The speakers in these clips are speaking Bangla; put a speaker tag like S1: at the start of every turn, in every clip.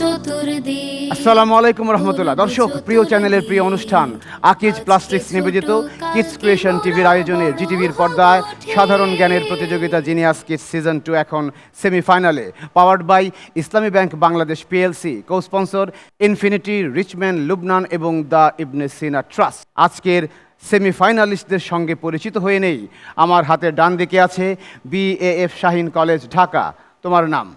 S1: চতুর্দিক আসসালামু আলাইকুম রহমতুল্লাহ দর্শক প্রিয় চ্যানেলের প্রিয় অনুষ্ঠান আকিজ প্লাস্টিক্স নিবেদিত কিডস ক্রিয়েশন টিভির আয়োজনে জিটিভির পর্দায় সাধারণ জ্ঞানের প্রতিযোগিতা জিনিয়াস কিডস সিজন টু এখন সেমিফাইনালে powered by Islami bank Bangladesh PLC cosponsor infinity Richman Lubnan এবং দ্য ইবনে সিনা ট্রাস্ট আজকের সেমিফাইনালিস্টদের সঙ্গে পরিচিত হয়ে নেই আমার হাতের ডান দিকে আছে বিএএফ শাহিন কলেজ ঢাকা তোমার নাম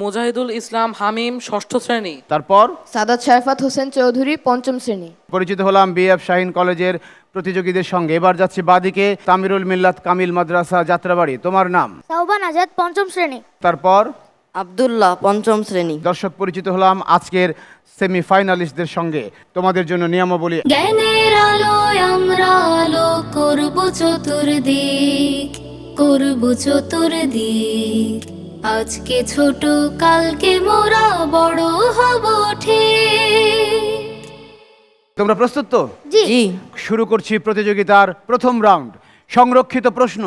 S2: মুজাহিদুল ইসলাম হামিম ষষ্ঠ শ্রেণী
S1: তারপর
S3: সাদাত শায়ফাত হোসেন চৌধুরী পঞ্চম শ্রেণী
S1: পরিচিত হলাম বিএফ শাহিন কলেজের প্রতিযোগীদের সঙ্গে এবার যাচ্ছি বাদিকে তামিরুল মিল্লাত কামিল মাদ্রাসা যাত্রাবাড়ি তোমার নাম
S4: সাউবান আজাদ পঞ্চম শ্রেণী
S1: তারপর
S5: আব্দুল্লাহ পঞ্চম শ্রেণী
S1: দর্শক পরিচিত হলাম আজকের সেমিফাইনালিস্টদের সঙ্গে তোমাদের জন্য নিয়মাবলী জ্ঞানের আলোয় আমরা আলো করব চতুর্দিক করব চতুর্দিক আজকে ছোট কালকে মোরা বড় হব তোমরা প্রস্তুত তো জি শুরু করছি প্রতিযোগিতার প্রথম রাউন্ড সংরক্ষিত প্রশ্ন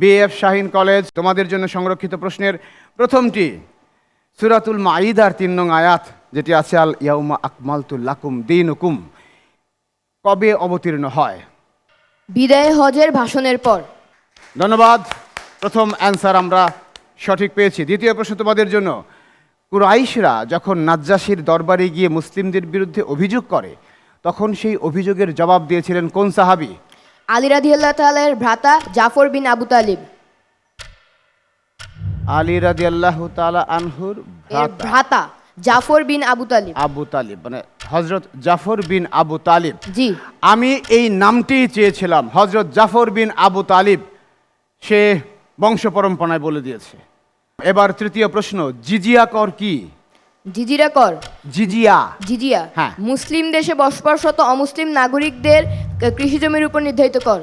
S1: বিএফ শাহিন কলেজ তোমাদের জন্য সংরক্ষিত প্রশ্নের প্রথমটি সুরাতুল মাঈদার তিন নং আয়াত যেটি আছে আল ইয়াউমা আকমালতুল লাকুম দিনুকুম কবে অবতীর্ণ হয়
S6: বিদায় হজের ভাষণের পর
S1: ধন্যবাদ প্রথম অ্যান্সার আমরা সঠিক পেয়েছি দ্বিতীয় প্রশ্ন তোমাদের জন্য কুরাইশরা যখন নাজ্জাসির দরবারে গিয়ে মুসলিমদের বিরুদ্ধে অভিযোগ করে তখন সেই অভিযোগের জবাব দিয়েছিলেন কোন সাহাবি
S6: আলী আল্লাহ তালের ভ্রাতা জাফর বিন আবু তালিব
S1: আলী রাদিয়াল্লাহু তাআলা আনহুর
S6: ভ্রাতা জাফর বিন আবু তালিব
S1: আবু তালিব মানে হজরত জাফর বিন আবু তালিব জি আমি এই নামটি চেয়েছিলাম হজরত জাফর বিন আবু তালিব সে বংশ পরম্পরায় বলে দিয়েছে এবার তৃতীয় প্রশ্ন জিজিয়া কর কি জিজিরা কর জিজিয়া জিজিয়া হ্যাঁ
S6: মুসলিম দেশে বসবাসরত অমুসলিম নাগরিকদের কৃষি জমির উপর নির্ধারিত কর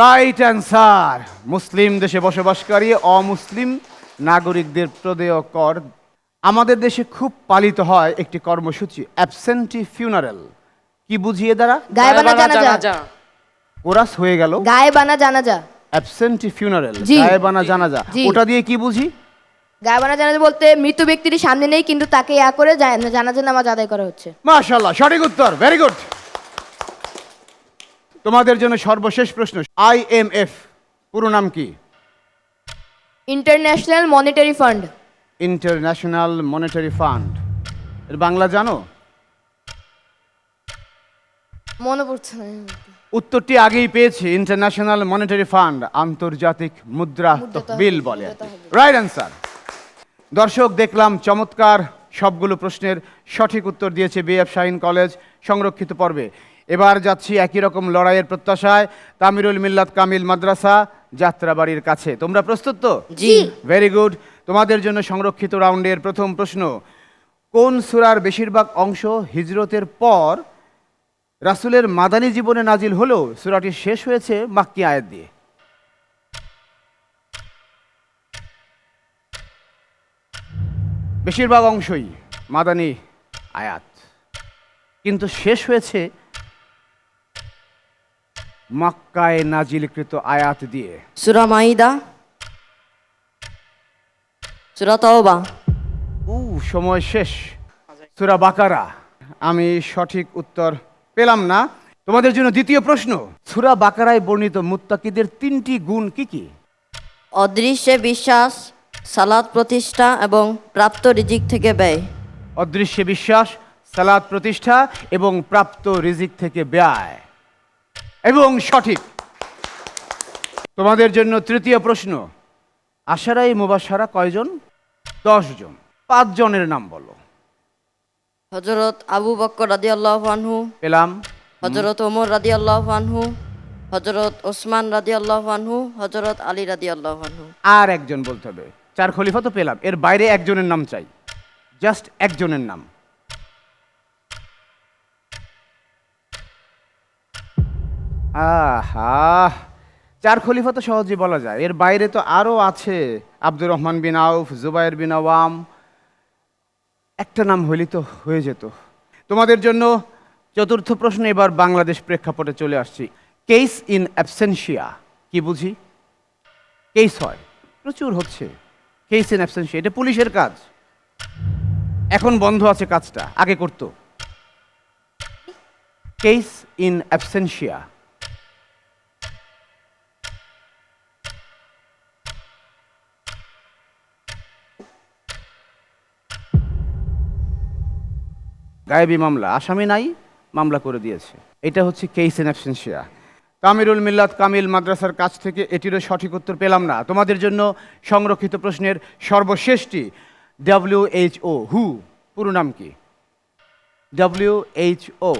S1: রাইট অ্যান্সার মুসলিম দেশে বসবাসকারী অমুসলিম নাগরিকদের প্রদেয় কর আমাদের দেশে খুব পালিত হয় একটি কর্মসূচি অ্যাবসেন্টি ফিউনারেল কি বুঝিয়ে দ্বারা
S7: গায়েবানা জানাজা
S1: কোরাস হয়ে গেল
S7: গায়েবানা জানাজা
S1: অ্যাবসেন্টি ফিউনারেল জি। গায়েবানা জানাজা ওটা দিয়ে কি বুঝি
S7: গায়বানা জানাজা বলতে মৃত ব্যক্তির সামনে নেই কিন্তু তাকে ইয়া করে জানাজা নামাজ আদায় করা হচ্ছে
S1: মাশাআল্লাহ সঠিক উত্তর ভেরি গুড তোমাদের জন্য সর্বশেষ প্রশ্ন আইএমএফ পুরো নাম কি
S8: international monetary fund
S1: international monetary fund এর বাংলা জানো মনে পড়ছে না উত্তরটি আগেই পেয়েছি ইন্টারন্যাশনাল মনিটারি ফান্ড আন্তর্জাতিক মুদ্রা তহবিল বলে রাইট অ্যান্সার দর্শক দেখলাম চমৎকার সবগুলো প্রশ্নের সঠিক উত্তর দিয়েছে বিএফ শাহিন কলেজ সংরক্ষিত পর্বে এবার যাচ্ছি একই রকম লড়াইয়ের প্রত্যাশায় তামিরুল মিল্লাত কামিল মাদ্রাসা যাত্রাবাড়ির কাছে তোমরা প্রস্তুত তো জি ভেরি গুড তোমাদের জন্য সংরক্ষিত রাউন্ডের প্রথম প্রশ্ন কোন সুরার বেশিরভাগ অংশ হিজরতের পর রাসুলের মাদানী জীবনে নাজিল হলেও সুরাটি শেষ হয়েছে মাক্কি আয়াত দিয়ে বেশিরভাগ অংশই মাদানী আয়াত কিন্তু শেষ হয়েছে মাক্কায় নাজিলকৃত আয়াত দিয়ে
S6: সুরা মাইদা সুরা তাওবা
S1: উ সময় শেষ সুরা বাকারা আমি সঠিক উত্তর পেলাম না তোমাদের জন্য দ্বিতীয় প্রশ্ন সুরা বাকারায় বর্ণিত মুত্তাকিদের তিনটি গুণ কি কি
S6: অদৃশ্যে বিশ্বাস সালাদ প্রতিষ্ঠা এবং প্রাপ্ত রিজিক থেকে ব্যয়
S1: অদৃশ্যে বিশ্বাস সালাদ প্রতিষ্ঠা এবং প্রাপ্ত রিজিক থেকে ব্যয় এবং সঠিক তোমাদের জন্য তৃতীয় প্রশ্ন আশারাই মুবাসারা কয়জন দশজন পাঁচজনের নাম বলো
S6: হজরত আবু বক্কর রাজি আল্লাহ পেলাম হজরত ওমর রাজি আল্লাহ হজরত ওসমান রাজি আল্লাহ হজরত আলী রাজি আল্লাহ আনহু
S1: আর একজন বলতে হবে চার খলিফা তো পেলাম এর বাইরে একজনের নাম চাই জাস্ট একজনের নাম আহা চার খলিফা তো সহজে বলা যায় এর বাইরে তো আরও আছে আব্দুর রহমান বিন আউফ জুবাইর বিন আওয়াম একটা নাম হইলে তো হয়ে যেত তোমাদের জন্য চতুর্থ প্রশ্ন এবার বাংলাদেশ প্রেক্ষাপটে চলে আসছি কেস ইন অ্যাবসেন্সিয়া কি বুঝি কেস হয় প্রচুর হচ্ছে কেস ইন অ্যাবসেন্সিয়া এটা পুলিশের কাজ এখন বন্ধ আছে কাজটা আগে করতো কেস ইন অ্যাবসেন্সিয়া গায়েবী মামলা আসামি নাই মামলা করে দিয়েছে এটা হচ্ছে কেস ইন অ্যাবসেন্সিয়া কামিরুল মিল্লাত কামিল মাদ্রাসার কাছ থেকে এটিরও সঠিক উত্তর পেলাম না তোমাদের জন্য সংরক্ষিত প্রশ্নের সর্বশেষটি ডাব্লিউ এইচ ও হু পুরো নাম কি ডাব্লিউ এইচ ও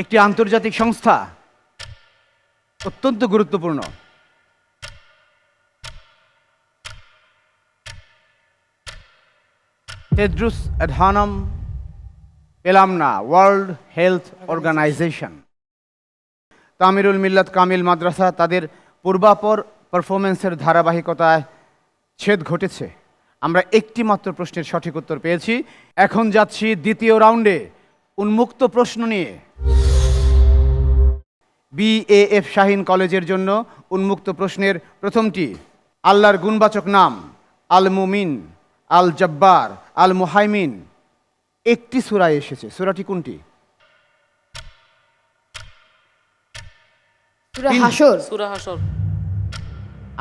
S1: একটি আন্তর্জাতিক সংস্থা অত্যন্ত গুরুত্বপূর্ণ টেড্রুস অ্যাডহানম পেলাম না ওয়ার্ল্ড হেলথ অর্গানাইজেশন তামিরুল মিল্লাত কামিল মাদ্রাসা তাদের পূর্বাপর পারফরমেন্সের ধারাবাহিকতায় ছেদ ঘটেছে আমরা একটি মাত্র প্রশ্নের সঠিক উত্তর পেয়েছি এখন যাচ্ছি দ্বিতীয় রাউন্ডে উন্মুক্ত প্রশ্ন নিয়ে বিএএফ শাহিন কলেজের জন্য উন্মুক্ত প্রশ্নের প্রথমটি আল্লাহর গুণবাচক নাম আল মুমিন আল জব্বার আল মুহাইমিন একটি সুরায় এসেছে সুরাটি কোনটি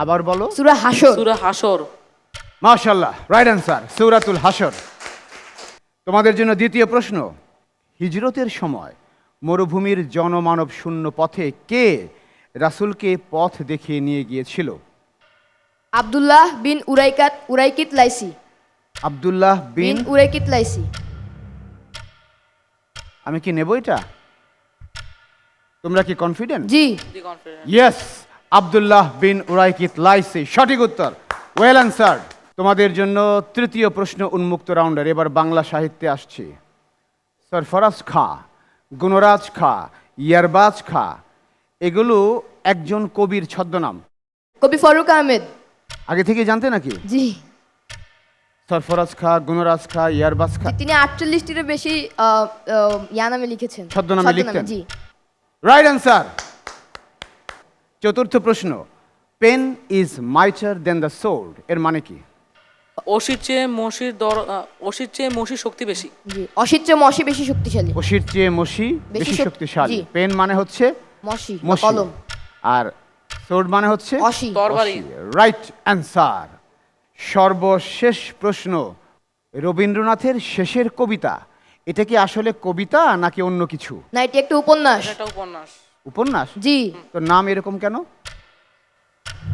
S1: আবার বলো
S6: সুরা হাসর
S7: সুরা হাসর
S1: মাশাল্লাহ রাইট অ্যান্সার সুরাতুল হাসর তোমাদের জন্য দ্বিতীয় প্রশ্ন হিজরতের সময় মরুভূমির জনমানব শূন্য পথে কে রাসুলকে পথ দেখিয়ে নিয়ে গিয়েছিল
S6: আবদুল্লাহ বিন উরাইকাত উরাইকিত লাইসি
S1: আবদুল্লাহ বিন
S6: উরেকিত লাইসি
S1: আমি কি নেব এটা তোমরা কি কনফিডেন্ট জি yes Abdullah bin Uraiqit Laisi সঠিক উত্তর ওয়েল অ্যান্সার তোমাদের জন্য তৃতীয় প্রশ্ন উন্মুক্ত রাউন্ডার এবার বাংলা সাহিত্যে আসছি সরফরাজ খা গুণরাজ খা ইয়ারবাজ খা এগুলো একজন কবির ছদ্মনাম
S6: কবি ফারুক আহমেদ
S1: আগে থেকে জানতে নাকি জি সরফরাজ খা গুণরাজ খা ইয়ারবাস খা
S6: তিনি আটচল্লিশটিরও বেশি ইয়া নামে লিখেছেন
S1: ছদ্মনামে লিখতেন জি রাইট অ্যান্সার চতুর্থ প্রশ্ন pen is mightier than the sword এর মানে কি
S7: অসির চেয়ে মসির দর অসির চেয়ে মসি শক্তি বেশি
S6: জি অসির চেয়ে মসি বেশি শক্তিশালী
S1: অসির চেয়ে মসি বেশি শক্তিশালী পেন মানে হচ্ছে মসি কলম আর সোর্ড মানে হচ্ছে অসি রাইট অ্যান্সার সর্বশেষ প্রশ্ন রবীন্দ্রনাথের শেষের কবিতা এটা কি আসলে কবিতা নাকি অন্য কিছু
S6: না এটি একটা উপন্যাস
S7: উপন্যাস
S1: উপন্যাস জি তো নাম এরকম কেন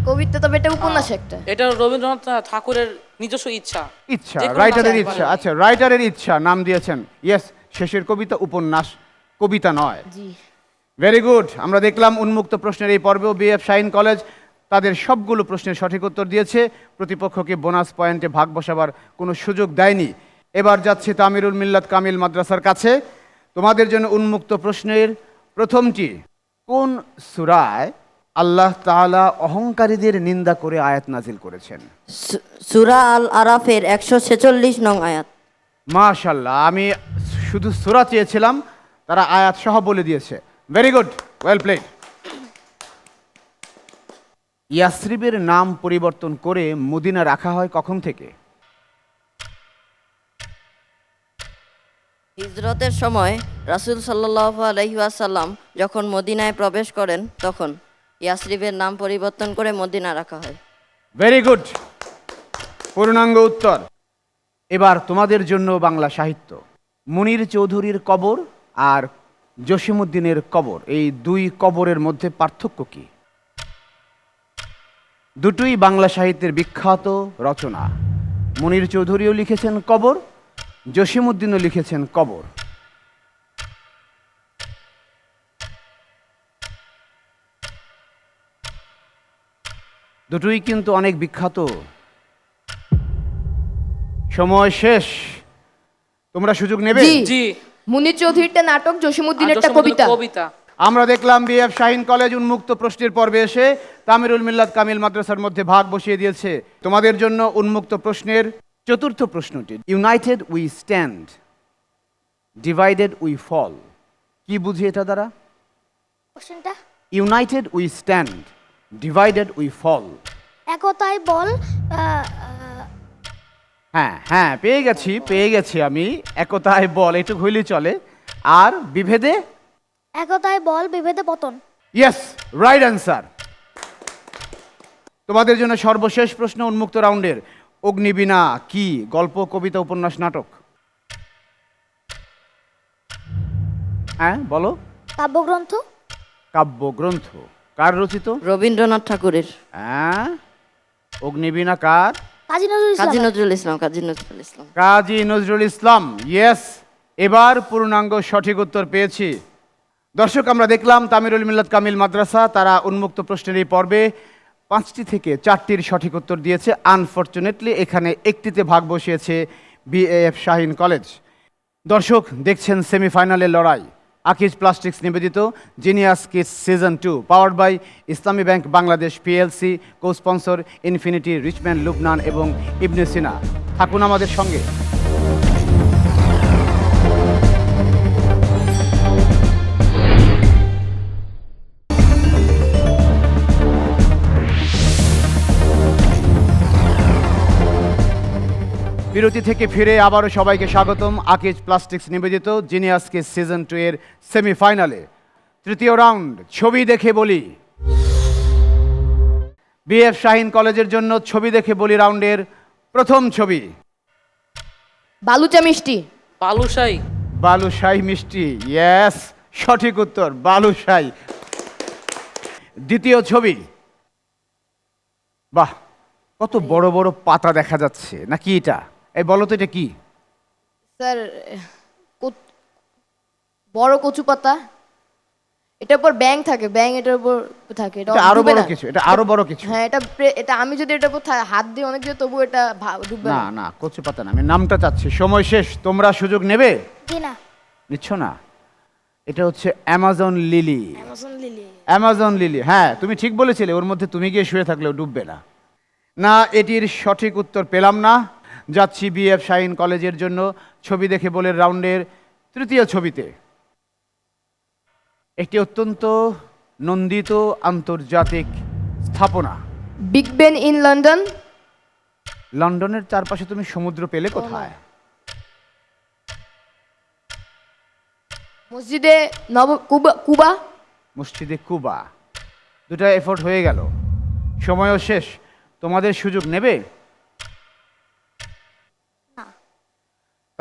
S6: কবিতা তবে এটা উপন্যাস একটা
S7: এটা রবীন্দ্রনাথ ঠাকুরের নিজস্ব ইচ্ছা
S1: ইচ্ছা রাইটারের ইচ্ছা আচ্ছা রাইটারের ইচ্ছা নাম দিয়েছেন ইয়েস শেষের কবিতা উপন্যাস কবিতা নয় জি ভেরি গুড আমরা দেখলাম উন্মুক্ত প্রশ্নের এই পর্বেও বিএফ শাহিন কলেজ তাদের সবগুলো প্রশ্নের সঠিক উত্তর দিয়েছে প্রতিপক্ষকে বোনাস পয়েন্টে ভাগ বসাবার কোনো সুযোগ দেয়নি এবার যাচ্ছে তামিরুল মিল্লাত কামিল মাদ্রাসার কাছে তোমাদের জন্য উন্মুক্ত প্রশ্নের প্রথমটি কোন সুরায় আল্লাহ তাআলা অহংকারীদের নিন্দা করে আয়াত নাজিল করেছেন
S6: সুরা আল আরাফের একশো ছেচল্লিশ নং আয়াত
S1: মাশাল্লাহ আমি শুধু সুরা চেয়েছিলাম তারা আয়াত সহ বলে দিয়েছে ভেরি গুড ওয়েল প্লেড ইয়াসরিবের নাম পরিবর্তন করে মদিনা রাখা হয় কখন থেকে
S6: হিজরতের সময় রাসুল সাল্লাহ আলহিহাসাল্লাম যখন মদিনায় প্রবেশ করেন তখন ইয়াসরিবের নাম পরিবর্তন করে মদিনা রাখা হয়
S1: ভেরি গুড পূর্ণাঙ্গ উত্তর এবার তোমাদের জন্য বাংলা সাহিত্য মুনির চৌধুরীর কবর আর জসিমুদ্দিনের কবর এই দুই কবরের মধ্যে পার্থক্য কী দুটোই বাংলা সাহিত্যের বিখ্যাত রচনা মনির চৌধুরীও লিখেছেন কবর জসিমুদ্দিনও লিখেছেন কবর দুটোই কিন্তু অনেক বিখ্যাত সময় শেষ তোমরা সুযোগ নেবে
S9: জি
S6: মুনির চৌধুরীরটা নাটক জসিমুদ্দিনেরটা কবিতা
S7: কবিতা
S1: আমরা দেখলাম বিএফ শাহিন কলেজ উন্মুক্ত প্রশ্নের পর্বে এসে তামিরুল মিল্লাত কামিল মাদ্রাসার মধ্যে ভাগ বসিয়ে দিয়েছে তোমাদের জন্য উন্মুক্ত প্রশ্নের চতুর্থ প্রশ্নটি united we stand divided we fall কি বুঝি এটা দ্বারা united we stand divided we fall
S4: একতায় বল
S1: হ্যাঁ হ্যাঁ পেয়ে গেছি পেয়ে গেছি আমি একতায় বল এটুক হইলে চলে আর বিভেদে
S4: একতায় বল বিভেদে পতন
S1: ইয়েস রাইট অ্যান্সার তোমাদের জন্য সর্বশেষ প্রশ্ন উন্মুক্ত রাউন্ডের অগ্নিবীণা কি গল্প কবিতা উপন্যাস নাটক হ্যাঁ বলো কাব্যগ্রন্থ কাব্যগ্রন্থ কার রচিত
S6: রবীন্দ্রনাথ ঠাকুরের
S1: হ্যাঁ অগ্নিবীণা কার
S6: কাজী
S5: নজরুল ইসলাম কাজী নজরুল ইসলাম
S1: কাজী নজরুল ইসলাম ইয়েস এবার পূর্ণাঙ্গ সঠিক উত্তর পেয়েছি দর্শক আমরা দেখলাম তামিরুল মিল্লাত কামিল মাদ্রাসা তারা উন্মুক্ত প্রশ্নের এই পর্বে পাঁচটি থেকে চারটির সঠিক উত্তর দিয়েছে আনফর্চুনেটলি এখানে একটিতে ভাগ বসিয়েছে বিএএফ শাহিন কলেজ দর্শক দেখছেন সেমিফাইনালের লড়াই আকিজ প্লাস্টিক্স নিবেদিত জিনিয়াস কিস season two powered by Islami bank Bangladesh PLC cosponsor infinity Richman Lubnan এবং ইবনে সিনা থাকুন আমাদের সঙ্গে বিরতি থেকে ফিরে আবারও সবাইকে স্বাগতম আকিজ প্লাস্টিক্স নিবেদিত যিনি আজকে সিজন টু এর সেমিফাইনালে তৃতীয় রাউন্ড ছবি দেখে বলি বিএফ শাহিন কলেজের জন্য ছবি দেখে বলি রাউন্ডের প্রথম ছবি বালুচা মিষ্টি বালুশাই বালুশাই মিষ্টি ইয়েস সঠিক উত্তর বালুশাই দ্বিতীয় ছবি বাহ কত বড় বড় পাতা দেখা যাচ্ছে নাকি এটা এই বলো তো এটা কি স্যার বড় কচু পাতা এটার উপর ব্যাং থাকে ব্যাং এটার উপর থাকে এটা আরো বড় কিছু এটা আরো বড় কিছু হ্যাঁ এটা এটা আমি যদি এটার উপর হাত দিই অনেক যে তবু এটা ডুববে না না কচু পাতা না আমি নামটা চাচ্ছি সময় শেষ তোমরা সুযোগ নেবে না নিচ্ছ না এটা হচ্ছে Amazon lily Amazon lily Amazon lily হ্যাঁ তুমি ঠিক বলেছিলে ওর মধ্যে তুমি গিয়ে শুয়ে থাকলেও ডুববে না না এটির সঠিক উত্তর পেলাম না যাচ্ছি বিএফ শাহিন কলেজের জন্য ছবি দেখে বলে রাউন্ডের তৃতীয় ছবিতে একটি অত্যন্ত নন্দিত আন্তর্জাতিক স্থাপনা বিগ বেন ইন লন্ডন লন্ডনের চারপাশে তুমি সমুদ্র পেলে কোথায় মসজিদে নব কুবা কুবা মসজিদে কুবা দুটা এফোর্ট হয়ে গেল সময়ও শেষ তোমাদের সুযোগ নেবে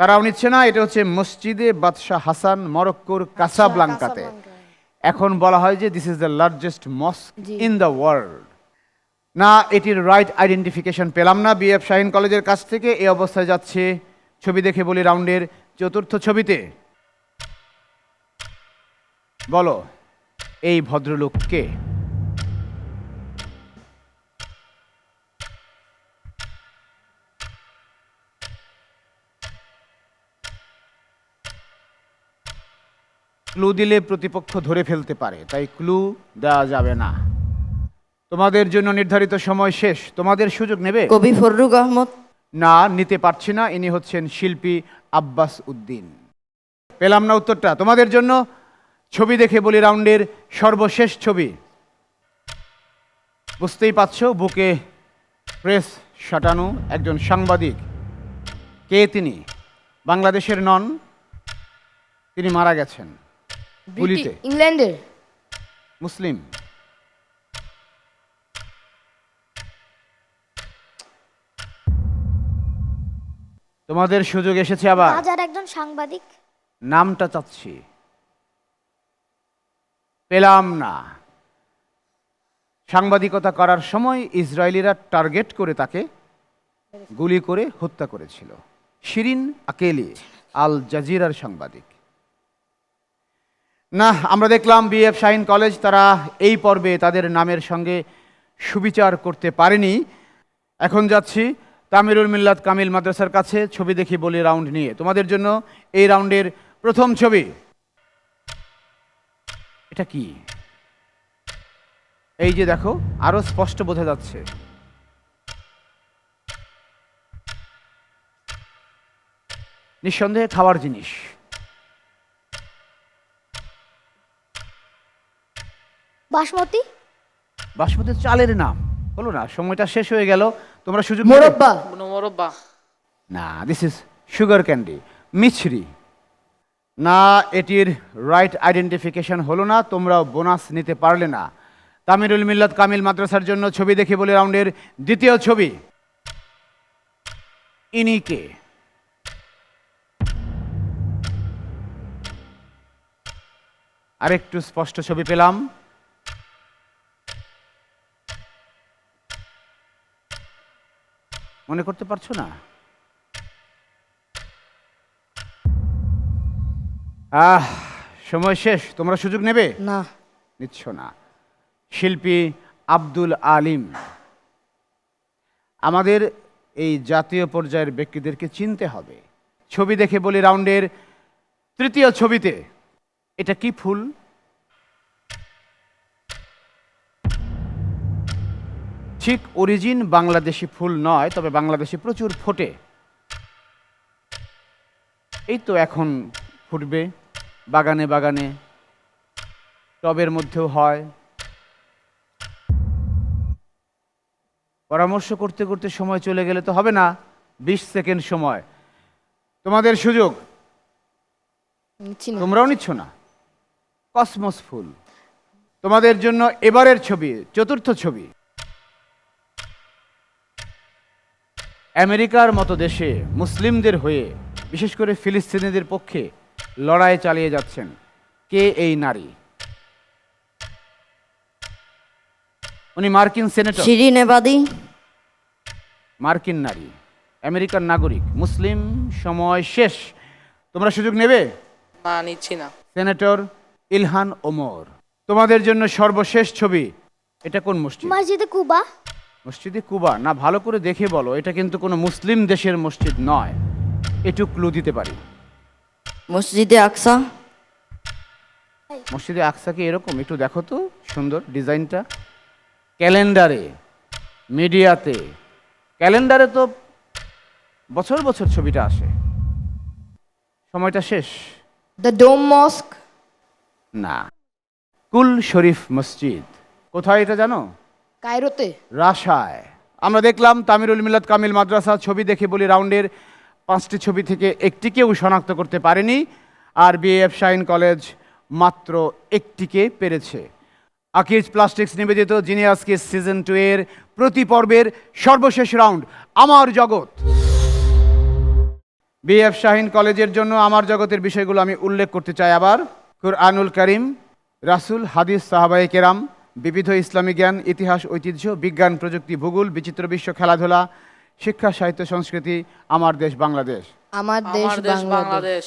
S1: তারাও নিচ্ছে না এটা হচ্ছে মসজিদে বাদশাহ হাসান মরক্কোর আচ্ছা, কাসাব্লাঙ্কাতে এখন বলা হয় যে this is the largest mosque in the world না এটির রাইট আইডেন্টিফিকেশন পেলাম না বিএফ শাহিন কলেজের কাছ থেকে এই অবস্থায় যাচ্ছে ছবি দেখে বলি রাউন্ডের চতুর্থ ছবিতে বলো এই ভদ্রলোক কে ক্লু দিলে প্রতিপক্ষ ধরে ফেলতে পারে তাই ক্লু দেওয়া যাবে না তোমাদের জন্য নির্ধারিত সময় শেষ তোমাদের সুযোগ নেবে কবি ফররুক আহমদ না নিতে পারছি না ইনি হচ্ছেন শিল্পী আব্বাস উদ্দিন পেলাম না উত্তরটা তোমাদের জন্য ছবি দেখে বলি রাউন্ডের সর্বশেষ ছবি বুঝতেই পারছ বুকে প্রেস সাটানো একজন সাংবাদিক কে তিনি বাংলাদেশের নন তিনি মারা গেছেন গুলিতে ইংল্যান্ডের মুসলিম তোমাদের সুযোগ এসেছে আবার রাজার একজন সাংবাদিক নামটা চাচ্ছি পেলাম না সাংবাদিকতা করার সময় ইসরায়েলিরা টার্গেট করে তাকে গুলি করে হত্যা করেছিল শিরিন আকেলি আল জাজিরার সাংবাদিক না আমরা দেখলাম বিএফ শাহিন কলেজ তারা এই পর্বে তাদের নামের সঙ্গে সুবিচার করতে পারেনি এখন যাচ্ছি তামিরুল মিল্লাত কামিল মাদ্রাসার কাছে ছবি দেখি বলি রাউন্ড নিয়ে তোমাদের জন্য এই রাউন্ডের প্রথম ছবি এটা কি এই যে দেখো আরও স্পষ্ট বোঝা যাচ্ছে নিঃসন্দেহে খাওয়ার জিনিস বাসমতি বাসমতি চালের নাম হলো না সময়টা শেষ হয়ে গেল তোমরা সুযোগ মোরব্বা মোরব্বা না দিস ইজ সুগার ক্যান্ডি মিছরি না এটির রাইট আইডেন্টিফিকেশন হলো না তোমরা বোনাস নিতে পারলে না তামিরুল মিল্লাত কামিল মাদ্রাসার জন্য ছবি দেখে বলে রাউন্ডের দ্বিতীয় ছবি ইনি কে আরেকটু স্পষ্ট ছবি পেলাম মনে করতে পারছো না আহ সময় শেষ তোমরা সুযোগ নেবে না নিচ্ছ না শিল্পী আব্দুল আলিম আমাদের এই জাতীয় পর্যায়ের ব্যক্তিদেরকে চিনতে হবে ছবি দেখে বলি রাউন্ডের তৃতীয় ছবিতে এটা কি ফুল ঠিক অরিজিন বাংলাদেশি ফুল নয় তবে বাংলাদেশে প্রচুর ফোটে এই তো এখন ফুটবে বাগানে বাগানে টবের মধ্যেও হয় পরামর্শ করতে করতে সময় চলে গেলে তো হবে না বিশ সেকেন্ড সময় তোমাদের সুযোগ তোমরাও নিচ্ছ না কসমস ফুল তোমাদের জন্য এবারের ছবি চতুর্থ ছবি আমেরিকার মতো দেশে মুসলিমদের হয়ে বিশেষ করে ফিলিস্তিনিদের পক্ষে লড়াই চালিয়ে যাচ্ছেন কে এই নারী উনি মার্কিন সেনেটর শিরিন এবাদি মার্কিন নারী আমেরিকার নাগরিক মুসলিম সময় শেষ তোমরা সুযোগ নেবে না নিচ্ছি না সেনেটর ইলহান ওমর তোমাদের জন্য সর্বশেষ ছবি এটা কোন মসজিদ মসজিদে কুবা মসজিদে কুবা না ভালো করে দেখে বলো এটা কিন্তু কোনো মুসলিম দেশের মসজিদ নয় এটু ক্লু দিতে পারি মসজিদে আকসা মসজিদে আকসা কি এরকম একটু দেখো তো সুন্দর ডিজাইনটা ক্যালেন্ডারে মিডিয়াতে ক্যালেন্ডারে তো বছর বছর ছবিটা আসে সময়টা শেষ দ্য ডোম মস্ক না কুল শরীফ মসজিদ কোথায় এটা জানো কায়রোতে রাশায় আমরা দেখলাম তামিরুল মিলাদ কামিল মাদ্রাসা ছবি দেখে বলি রাউন্ডের পাঁচটি ছবি থেকে একটিকেও শনাক্ত করতে পারেনি আর বিএফ শাইন কলেজ মাত্র একটিকে পেরেছে আকিজ প্লাস্টিক্স নিবেদিত যিনি আজকে সিজন টু এর প্রতি পর্বের সর্বশেষ রাউন্ড আমার জগৎ বিএফ শাহিন কলেজের জন্য আমার জগতের বিষয়গুলো আমি উল্লেখ করতে চাই আবার কুরআনুল করিম রাসুল হাদিস সাহাবাই কেরাম বিবিধ ইসলামী জ্ঞান ইতিহাস ঐতিহ্য বিজ্ঞান প্রযুক্তি ভূগোল বিচিত্র বিশ্ব খেলাধুলা শিক্ষা সাহিত্য সংস্কৃতি আমার দেশ বাংলাদেশ আমার দেশ বাংলাদেশ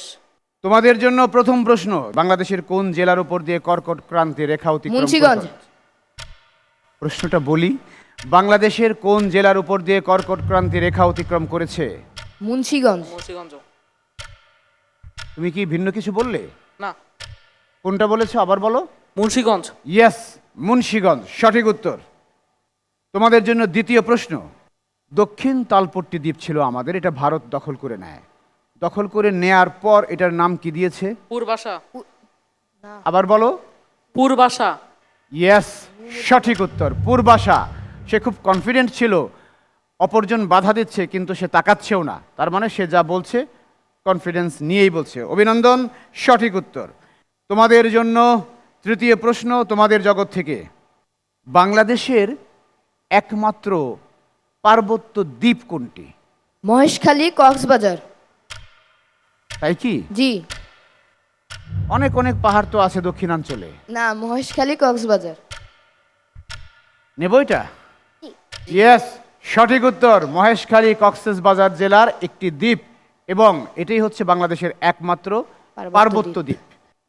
S1: তোমাদের জন্য প্রথম প্রশ্ন বাংলাদেশের কোন জেলার উপর দিয়ে কর্কট ক্রান্তি রেখা অতিক্রম মুন্সিগঞ্জ প্রশ্নটা বলি বাংলাদেশের কোন জেলার উপর দিয়ে কর্কট ক্রান্তি রেখা অতিক্রম করেছে মুন্সিগঞ্জ তুমি কি ভিন্ন কিছু বললে না কোনটা বলেছো আবার বলো মুন্সিগঞ্জ ইয়েস মুন্সীগঞ্জ সঠিক উত্তর তোমাদের জন্য দ্বিতীয় প্রশ্ন দক্ষিণ তালপট্টি দ্বীপ ছিল আমাদের এটা ভারত দখল করে নেয় দখল করে নেয়ার পর এটার নাম কি দিয়েছে পূর্বাসা আবার বলো পূর্বাসা ইয়েস সঠিক উত্তর পূর্বাসা সে খুব কনফিডেন্ট ছিল অপরজন বাধা দিচ্ছে কিন্তু সে তাকাচ্ছেও না তার মানে সে যা বলছে কনফিডেন্স নিয়েই বলছে অভিনন্দন সঠিক উত্তর তোমাদের জন্য তৃতীয় প্রশ্ন তোমাদের জগৎ থেকে বাংলাদেশের একমাত্র পার্বত্য দ্বীপ কোনটি মহেশখালী কক্সবাজার তাই কি জি অনেক অনেক পাহাড় তো আছে দক্ষিণাঞ্চলে না মহেশখালী কক্সবাজার নেব এটা ইয়েস সঠিক উত্তর মহেশখালী কক্সেস বাজার জেলার একটি দ্বীপ এবং এটাই হচ্ছে বাংলাদেশের একমাত্র পার্বত্য দ্বীপ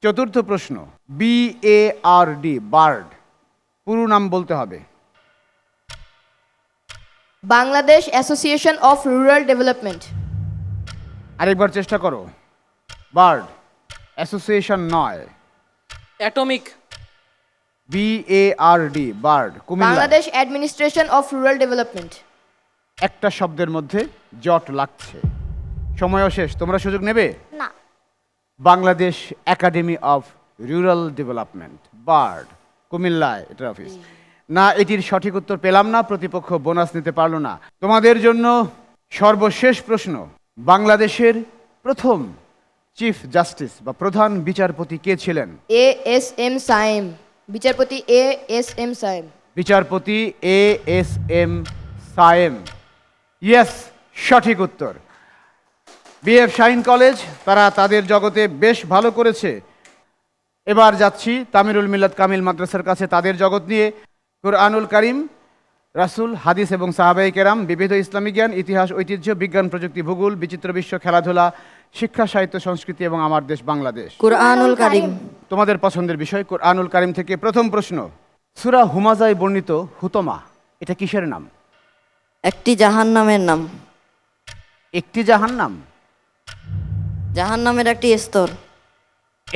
S1: চতুর্থ প্রশ্ন বিএআরডি বার্ড পুরো নাম বলতে হবে Bangladesh association of rural development আরেকবার চেষ্টা করো বার্ড অ্যাসোসিয়েশন নয় atomic BARD BARD Bangladesh administration of rural development একটা শব্দের মধ্যে জট লাগছে সময় শেষ তোমরা সুযোগ নেবে না Bangladesh academy of rural development BARD কুমিল্লায় এটার অফিস না এটির সঠিক উত্তর পেলাম না প্রতিপক্ষ বোনাস নিতে পারলো না তোমাদের জন্য সর্বশেষ প্রশ্ন বাংলাদেশের প্রথম চিফ জাস্টিস বা প্রধান বিচারপতি কে ছিলেন এ এস এম সাইম বিচারপতি এ এস এম সাইম বিচারপতি A S M Sayem yes সঠিক উত্তর বিএফ শাহিন কলেজ তারা তাদের জগতে বেশ ভালো করেছে এবার যাচ্ছি তামিরুল মিল্লাত কামিল মাদ্রাসার কাছে তাদের জগৎ নিয়ে কোরআনুল করিম রাসুল হাদিস এবং সাহাবাই কেরাম বিবিধ ইসলামী জ্ঞান ইতিহাস ঐতিহ্য বিজ্ঞান প্রযুক্তি ভূগোল বিচিত্র বিশ্ব খেলাধুলা শিক্ষা সাহিত্য সংস্কৃতি এবং আমার দেশ বাংলাদেশ কোরআনুল করিম তোমাদের পছন্দের বিষয় কোরআনুল করিম থেকে প্রথম প্রশ্ন সুরা হুমাজায় বর্ণিত হুতমা এটা কিসের নাম একটি জাহান নামের নাম একটি জাহান নাম জাহান নামের একটি স্তর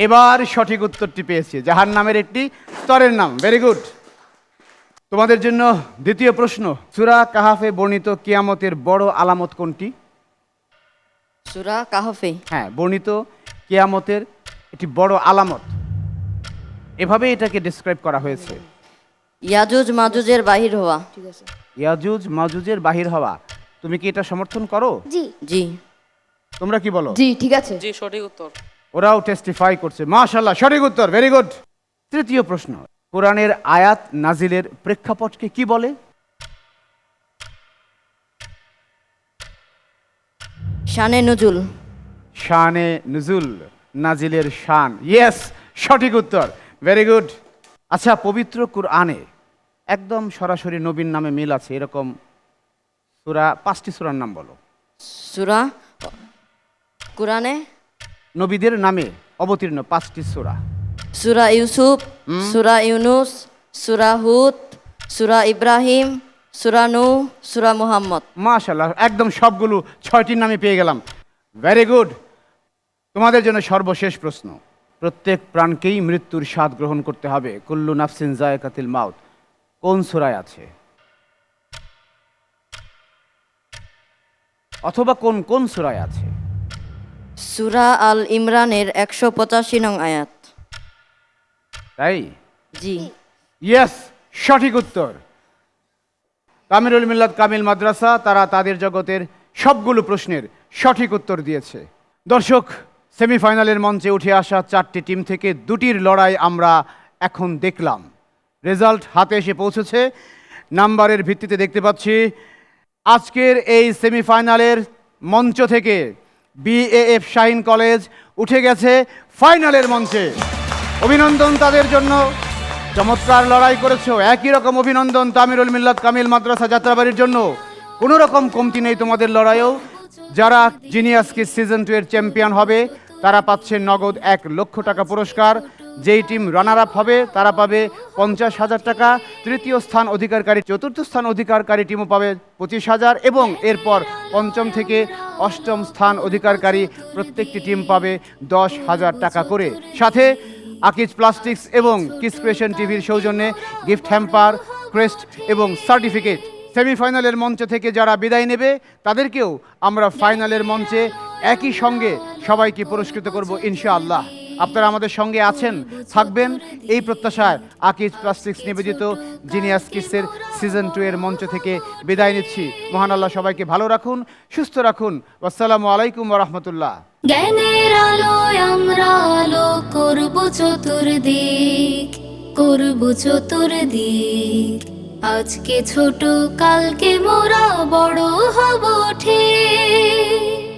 S1: এবার সঠিক উত্তরটি পেয়েছি যাহার নামের একটি স্তরের নাম ভেরি গুড তোমাদের জন্য দ্বিতীয় প্রশ্ন সুরা কাহাফে বর্ণিত কিয়ামতের বড় আলামত কোনটি সুরা কাহাফে হ্যাঁ বর্ণিত কিয়ামতের একটি বড় আলামত এভাবে এটাকে ডিসক্রাইব করা হয়েছে ইয়াজুজ মাজুজের বাহির হওয়া ঠিক আছে ইয়াজুজ মাজুজের বাহির হওয়া তুমি কি এটা সমর্থন করো জি জি তোমরা কি বলো জি ঠিক আছে জি সঠিক উত্তর ওরাও টেস্টিফাই করছে মাশাল্লাহ সঠিক উত্তর ভেরি গুড তৃতীয় প্রশ্ন কোরআনের আয়াত নাজিলের প্রেক্ষাপটকে কি বলে শানে নজুল শানে নজুল নাজিলের শান ইয়েস সঠিক উত্তর ভেরি গুড আচ্ছা পবিত্র কুরআনে একদম সরাসরি নবীন নামে মিল আছে এরকম সুরা পাঁচটি সুরার নাম বলো সুরা কোরআনে নবীদের নামে অবতীর্ণ পাঁচটি সুরা সুরা ইউসুফ সুরা ইউনুস সুরা হুদ সুরা ইব্রাহিম সুরা নু সুরা মুহাম্মদ মাশাল্লাহ একদম সবগুলো ছয়টির নামে পেয়ে গেলাম ভেরি গুড তোমাদের জন্য সর্বশেষ প্রশ্ন প্রত্যেক প্রাণকেই মৃত্যুর স্বাদ গ্রহণ করতে হবে কুল্লু নাফসিন জায়কাতিল মাউত কোন সুরায় আছে অথবা কোন কোন সুরায় আছে সুরা আল ইমরানের একশো পঁচাশি নং আয়াত তাই জি ইয়েস সঠিক উত্তর কামিরুল মিল্লাদ কামিল মাদ্রাসা তারা তাদের জগতের সবগুলো প্রশ্নের সঠিক উত্তর দিয়েছে দর্শক সেমিফাইনালের মঞ্চে উঠে আসা চারটি টিম থেকে দুটির লড়াই আমরা এখন দেখলাম রেজাল্ট হাতে এসে পৌঁছেছে নাম্বারের ভিত্তিতে দেখতে পাচ্ছি আজকের এই সেমিফাইনালের মঞ্চ থেকে বিএএফ শাইন কলেজ উঠে গেছে ফাইনালের মঞ্চে অভিনন্দন তাদের জন্য চমৎকার লড়াই করেছো একই রকম অভিনন্দন তামিরুল মিল্লাত কামিল মাদ্রাসা যাত্রাবাড়ির জন্য কোনো রকম কমতি নেই তোমাদের লড়াইও যারা জিনিয়াসকে সিজন টু এর চ্যাম্পিয়ন হবে তারা পাচ্ছে নগদ এক লক্ষ টাকা পুরস্কার যেই টিম রানার আপ হবে তারা পাবে পঞ্চাশ হাজার টাকা তৃতীয় স্থান অধিকারকারী চতুর্থ স্থান অধিকারকারী টিমও পাবে পঁচিশ হাজার এবং এরপর পঞ্চম থেকে অষ্টম স্থান অধিকারকারী প্রত্যেকটি টিম পাবে দশ হাজার টাকা করে সাথে আকিজ প্লাস্টিক্স এবং কিসক্রেশন টিভির সৌজন্যে গিফট হ্যাম্পার ক্রেস্ট এবং সার্টিফিকেট সেমিফাইনালের মঞ্চ থেকে যারা বিদায় নেবে তাদেরকেও আমরা ফাইনালের মঞ্চে একই সঙ্গে সবাইকে পুরস্কৃত করব ইনশাআল্লাহ আপনারা আমাদের সঙ্গে আছেন থাকবেন এই প্রত্যাশায় আকিজ প্লাস্টিক্স নিবেদিত জিনিয়াস কিসের সিজন টু এর মঞ্চ থেকে বিদায় নিচ্ছি মহান আল্লাহ সবাইকে ভালো রাখুন সুস্থ রাখুন আসসালামু আলাইকুম রহমতুল্লাহ জ্ঞানের আলোয় আমরা আলো করব চতুর্দিক করব চতুর্দিক আজকে ছোট কালকে মোরা বড় হব ঠিক